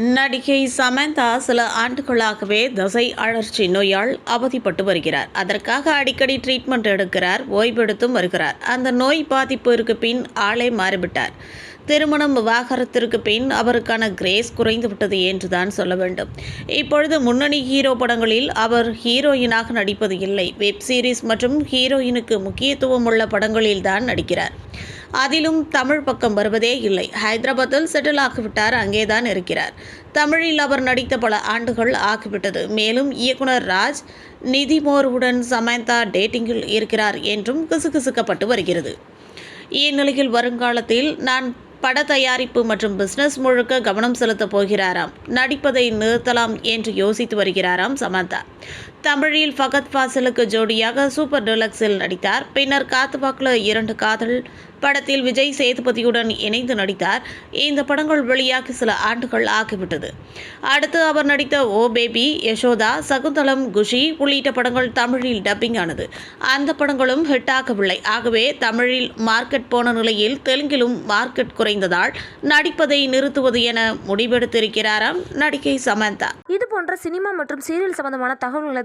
நடிகை சமந்தா சில ஆண்டுகளாகவே தசை அழற்சி நோயால் அவதிப்பட்டு வருகிறார். அதற்காக அடிக்கடி ட்ரீட்மெண்ட் எடுக்கிறார் ஓய்வெடுத்தும் வருகிறார். அந்த நோய் பாதிப்பிற்கு பின் ஆளே மாறிவிட்டார். திருமணம் விவாகரத்திற்கு பின் அவருக்கான கிரேஸ் குறைந்துவிட்டது என்றுதான் சொல்ல வேண்டும். இப்பொழுது முன்னணி ஹீரோ படங்களில் அவர் ஹீரோயினாக நடிப்பது இல்லை. வெப் சீரிஸ் மற்றும் ஹீரோயினுக்கு முக்கியத்துவம் உள்ள படங்களில் தான் நடிக்கிறார். அதிலும் தமிழ் பக்கம் வருவதே இல்லை. ஹைதராபாத்தில் செட்டில் ஆகிவிட்டார் அங்கேதான் இருக்கிறார். தமிழில் அவர் நடித்த பல ஆண்டுகள் ஆகிவிட்டது. மேலும் இயக்குனர் ராஜ் நிதிமோருடன் சமந்தா டேட்டிங்கில் இருக்கிறார் என்றும் கிசுகிசுக்கப்பட்டு வருகிறது. இந்நிலையில் வருங்காலத்தில் நான் பட தயாரிப்பு மற்றும் பிசினஸ் முழுக்க கவனம் செலுத்தப் போகிறாராம். நடிப்பதை நிறுத்தலாம் என்று யோசித்து வருகிறாராம் சமந்தா. தமிழில் ஃபகத் ஃபாசிலுக்கு ஜோடியாக சூப்பர் டெலக்ஸில் நடித்தார். பின்னர் காத்துவாக்கில் இரண்டு காதல் படத்தில் விஜய் சேதுபதியுடன் இணைந்து நடித்தார். இந்த படங்கள் வெளியாகி சில ஆண்டுகள் ஆகிவிட்டது. அடுத்து அவர் நடித்த ஓ பேபி யசோதா சகுந்தலம் குஷி உள்ளிட்ட படங்கள் தமிழில் டப்பிங் ஆனது. அந்த படங்களும் ஹிட் ஆகவில்லை. ஆகவே தமிழில் மார்க்கெட் போன நிலையில் தெலுங்கிலும் மார்க்கெட் குறைந்ததால் நடிப்பதை நிறுத்துவது என முடிவெடுத்திருக்கிறாராம் நடிகை சமந்தா. இது போன்ற சினிமா மற்றும் சீரியல் சம்பந்தமான தகவல்களை